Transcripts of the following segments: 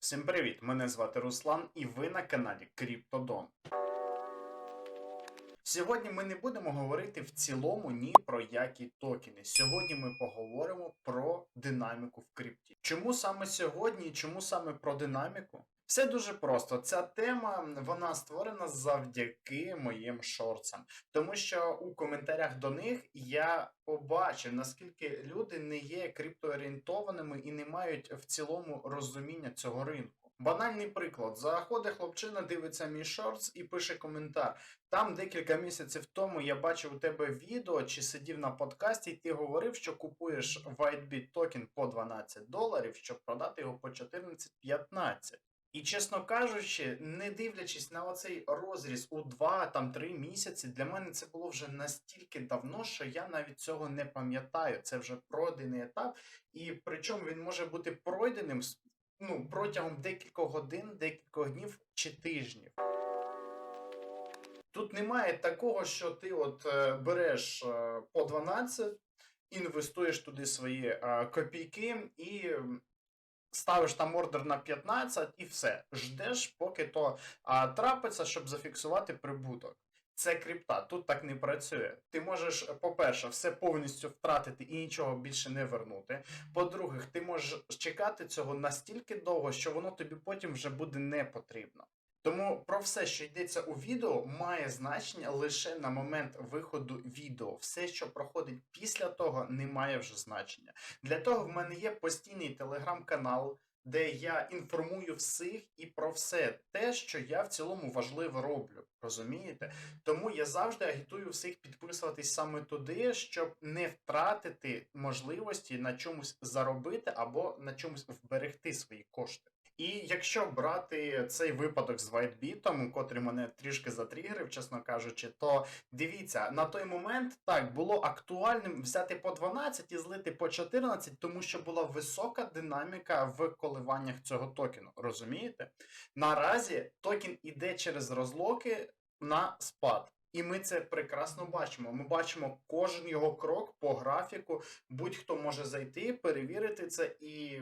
Всім привіт! Мене звати Руслан і ви на каналі Криптодон. Сьогодні ми не будемо говорити в цілому ні про які токени. Сьогодні ми поговоримо про динаміку в крипті. Чому саме сьогодні і чому саме про динаміку? Все дуже просто. Ця тема вона створена завдяки моїм шорцам. Тому що у коментарях до них я побачив, наскільки люди не є криптоорієнтованими і не мають в цілому розуміння цього ринку. Банальний приклад: заходить хлопчина, дивиться мій шортс і пише коментар. Там декілька місяців тому я бачив у тебе відео чи сидів на подкасті, і ти говорив, що купуєш WhiteBit токен по 12 доларів, щоб продати його по 14-15. І чесно кажучи, не дивлячись на оцей розріз у 2-3 місяці, для мене це було вже настільки давно, що я навіть цього не пам'ятаю. Це вже пройдений етап, і причому він може бути пройденим ну, протягом декількох годин, декількох днів чи тижнів. Тут немає такого, що ти от е, береш е, по 12, інвестуєш туди свої е, копійки і ставиш там ордер на 15 і все. Ждеш, поки то а, трапиться, щоб зафіксувати прибуток. Це крипта, тут так не працює. Ти можеш, по-перше, все повністю втратити і нічого більше не вернути. По-друге, ти можеш чекати цього настільки довго, що воно тобі потім вже буде не потрібно. Тому про все, що йдеться у відео, має значення лише на момент виходу відео. Все, що проходить після того, не має вже значення. Для того в мене є постійний телеграм-канал, де я інформую всіх і про все те, що я в цілому важливо роблю. Розумієте? Тому я завжди агітую всіх підписуватись саме туди, щоб не втратити можливості на чомусь заробити або на чомусь вберегти свої кошти. І якщо брати цей випадок з WhiteBit, котрий мене трішки затригерив, чесно кажучи, то дивіться, на той момент так було актуальним взяти по 12 і злити по 14, тому що була висока динаміка в коливаннях цього токену. Розумієте? Наразі токен іде через розлоки на спад. І ми це прекрасно бачимо. Ми бачимо кожен його крок по графіку. Будь-хто може зайти, перевірити це і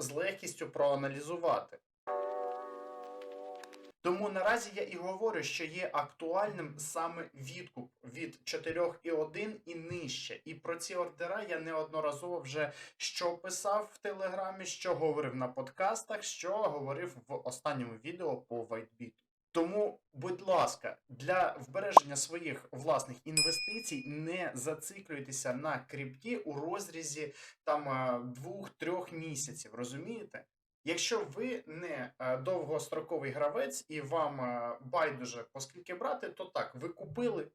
з легкістю проаналізувати. Тому наразі я і говорю, що є актуальним саме відкуп від 4,1 і нижче. І про ці ордера я неодноразово вже що писав в телеграмі, що говорив на подкастах, що говорив в останньому відео по WhiteBit. Тому, будь ласка, для вбереження своїх власних інвестицій не зациклюйтеся на крипті у розрізі там е, двох-трьох місяців. Розумієте? Якщо ви не е, довгостроковий гравець і вам е, байдуже оскільки брати, то так, ви купили,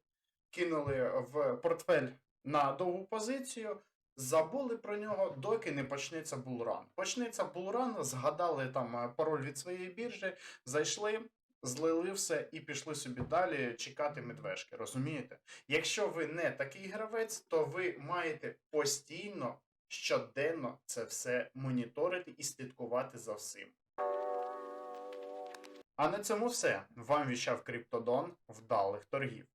кинули в портфель на довгу позицію, забули про нього, доки не почнеться булран. Почнеться булран, згадали там е, пароль від своєї біржі, зайшли. Злили все і пішли собі далі чекати медвежки, розумієте? Якщо ви не такий гравець, то ви маєте постійно щоденно це все моніторити і слідкувати за всім. А на цьому все. Вам віщав Криптодон вдалих торгів.